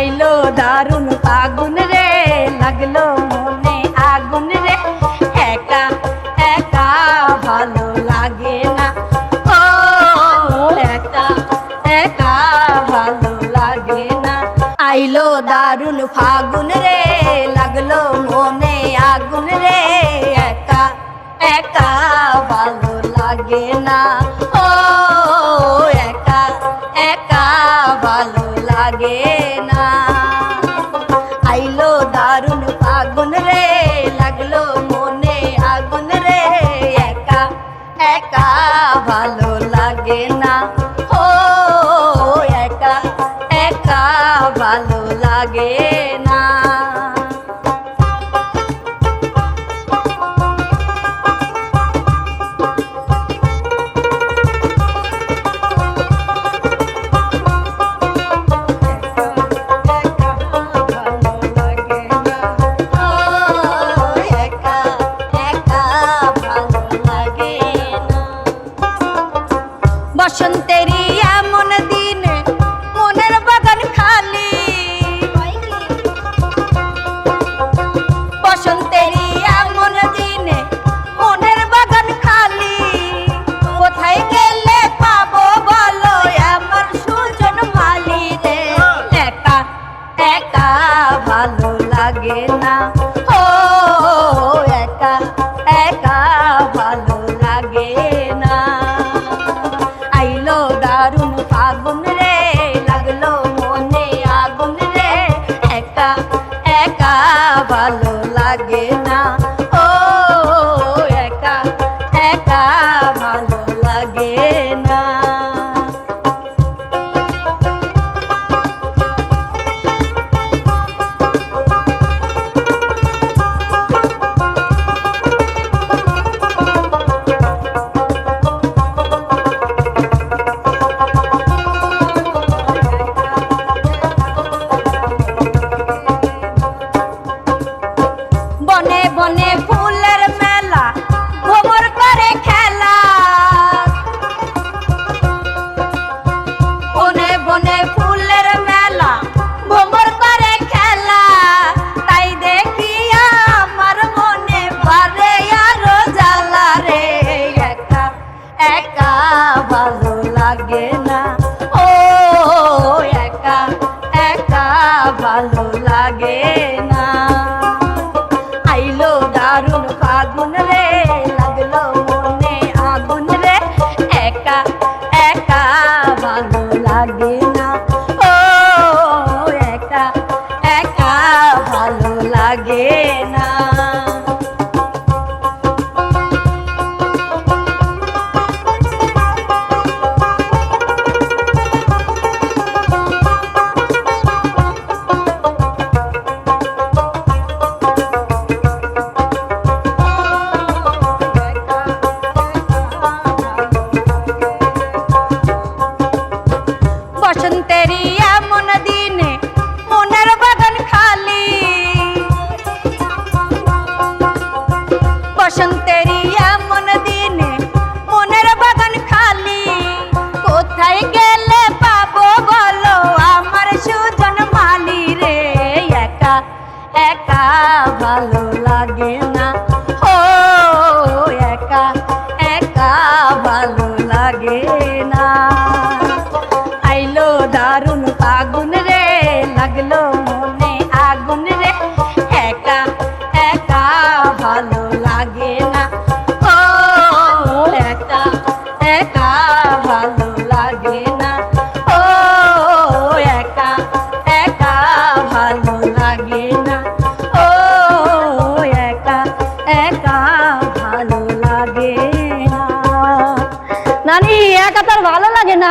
আইলো দারুণ ফাগুন রে, লাগল মনে আগুন রে। একা একা ভালো লাগে না। ও, একা একা ভালো লাগে না। আইলো দারুণ ফাগুন রে, লাগল মনে আগুন রে। একা একা ভালো লাগে না। ও, একা একা ভালো লাগে ভালো লাগে। লাগে না। ও, একা একা ভালো লাগে না। আইলো দারুণ ফাগুন রে, লাগল মনে আগুন রে। একা একা ভালো লাগে না। ভালো লাগে না। ও, একা একা ভালো লাগে না। আইলো দারুণ ফাগুন রে, লাগল মনে আগুন রে। একা একা ভালো লাগে একা ভালো লাগে না। ও একা একা ভালো লাগে একা ভালো লাগে না। নানি একা তার ভালো লাগে না।